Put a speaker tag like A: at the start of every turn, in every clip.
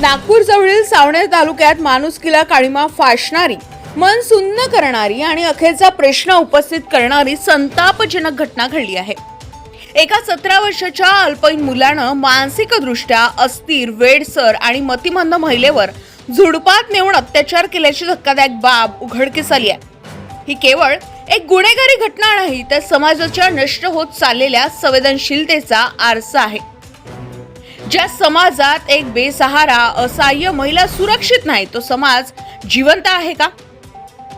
A: नागपूर जवळील सावणे तालुक्यात माणुसकीला काळीमा फासणारी मन सुन्न करणारी आणि अखेरचा प्रश्न उपस्थित करणारी संतापजनक घटना घडली आहे. एका सतरा वर्षाच्या अल्पवयीन मुलानं मानसिकदृष्ट्या अस्थिर वेडसर आणि मतिमंद महिलेवर झुडपात नेऊन अत्याचार केल्याची धक्कादायक बाब उघडकीस आली आहे. ही केवळ एक गुन्हेगारी घटना नाही तर समाजाच्या नष्ट होत चाललेल्या संवेदनशीलतेचा आरसा आहे. ज्या समाजात एक बेसहारा असहाय्य महिला सुरक्षित नाही तो समाज जिवंत आहे का?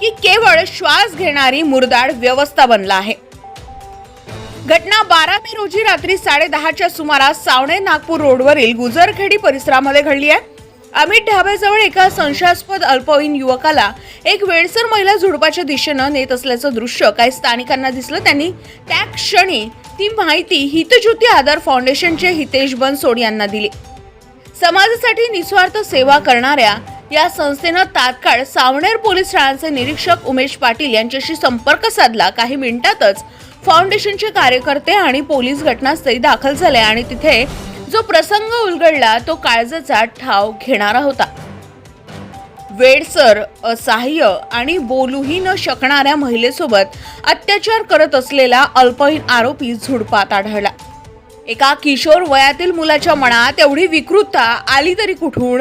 A: की केवळ श्वास घेणारी मुरदाड व्यवस्था बनला आहे? घटना बारा मे रोजी रात्री साडेदहाच्या सुमारास सावणे नागपूर रोडवरील गुजरखेडी परिसरामध्ये घडली आहे. अमित ढाब्याजवळ एका संशयास्पद अल्पवयीन युवकाला एक वेळसर महिला झुडपाच्या दिशेनं नेत असल्याचं दृश्य काही स्थानिकांना दिसलं. त्यांनी त्या क्षणी ती माहिती हितज्योती आधार फाउंडेशनचे हितेश बनसोड यांना दिली. समाजासाठी निस्वार्थ सेवा करणाऱ्या या संस्थेनं तात्काळ सावनेर पोलीस ठाण्याचे निरीक्षक उमेश पाटील यांच्याशी संपर्क साधला. काही मिनिटातच फाउंडेशनचे कार्यकर्ते आणि पोलीस घटनास्थळी दाखल झाले आणि तिथे जो प्रसंग उलगडला तो काळजाचा ठाव घेणारा होता. वेडसर असहाय्य आणि बोलूही न शकणाऱ्या महिलेसोबत अत्याचार करत असलेला अल्पवयीन आरोपी झुडपात आढळला. एका किशोर वयातील मुलाच्या मनात एवढी विकृतता आली तरी कुठून?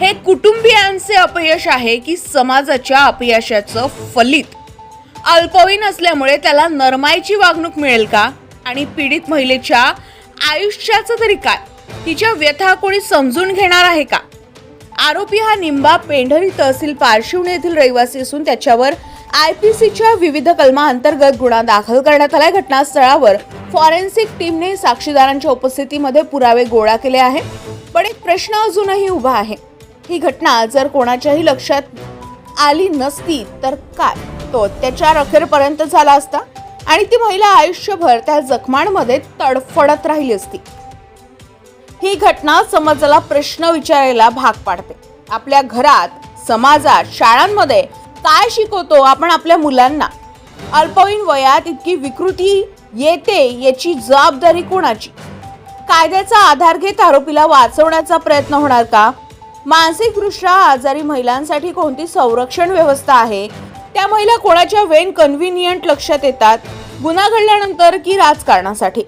A: हे कुटुंबियांचे अपयश आहे की समाजाच्या अपयशाचं फलित? अल्पवयीन असल्यामुळे त्याला नरमाईची वागणूक मिळेल का? आणि पीडित महिलेच्या आयुष्याचं तरी काय? तिच्या व्यथा कोणी समजून घेणार आहे का? आरोपी हा निंबा पेंढरी तहसील पारशिवणे येथील रहिवासी असून त्याच्यावर आय पी सीच्या विविध कलमांतर्गत गुन्हा दाखल करण्यात आलाय. घटनास्थळावर फॉरेन्सिक टीमने साक्षीदारांच्या उपस्थितीमध्ये पुरावे गोळा केले आहे पण एक प्रश्न अजूनही उभा आहे. ही घटना जर कोणाच्याही लक्षात आली नसती तर काय? तो अत्याचार अखेरपर्यंत झाला असता? आणि ती महिला आयुष्यभर त्या जखमांमध्ये तडफडत राहिली असती. ही घटना समाजाला प्रश्न विचारायला भाग पाडते. आपल्या घरात समाजात शाळांमध्ये काय शिकवतो आपण आपल्या मुलांना? अल्पवयीन वयात इतकी विकृती येते याची जबाबदारी कोणाची? कायद्याचा आधार घेत आरोपीला वाचवण्याचा प्रयत्न होणार का? मानसिकदृष्ट्या आजारी महिलांसाठी कोणती संरक्षण व्यवस्था आहे? त्या महिला कोणाच्या वेन कन्व्हिनियंट लक्षात येतात? गुन्हा घडल्यानंतर की राजकारणासाठी?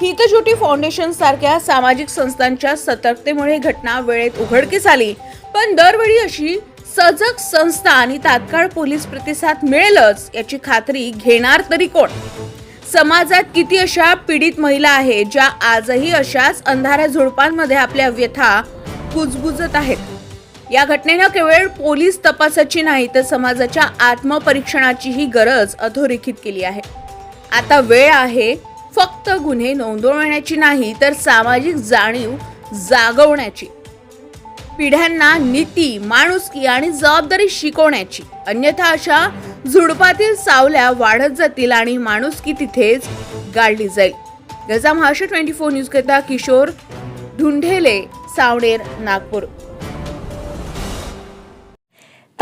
A: हितज्योती फाउंडेशन सारख्या सामाजिक संस्थांच्या सतर्कतेमुळे घटना वेळेत उघडकीस आली. पण दरवेळी अशी सजग संस्था आणि तात्काळ पोलीस प्रतिसाद मिळेलच याची खात्री घेणार तरी कोण? समाजात किती अशा पीडित महिला आहेत ज्या आजही अशाच अंधाऱ्या झुडपांमध्ये आपल्या व्यथा कुजबुजत आहेत? या घटनेनं केवळ पोलीस तपासाची नाही तर समाजाच्या आत्मपरीक्षणाचीही गरज अधोरेखित केली आहे. आता वेळ आहे फक्त गुन्हे नोंदवण्याची नाही तर सामाजिक जाणीव जागवण्याची. पिढ्यांना नीती माणुसकी आणि जबाबदारी शिकवण्याची. अन्यथा अशा झुडपातील सावल्या वाढत जातील आणि माणुसकी तिथेच गाडली जाईल. गजा महाराष्ट्र ट्वेंटी फोर न्यूज करता किशोर ढुंढेले सावनेर नागपूर.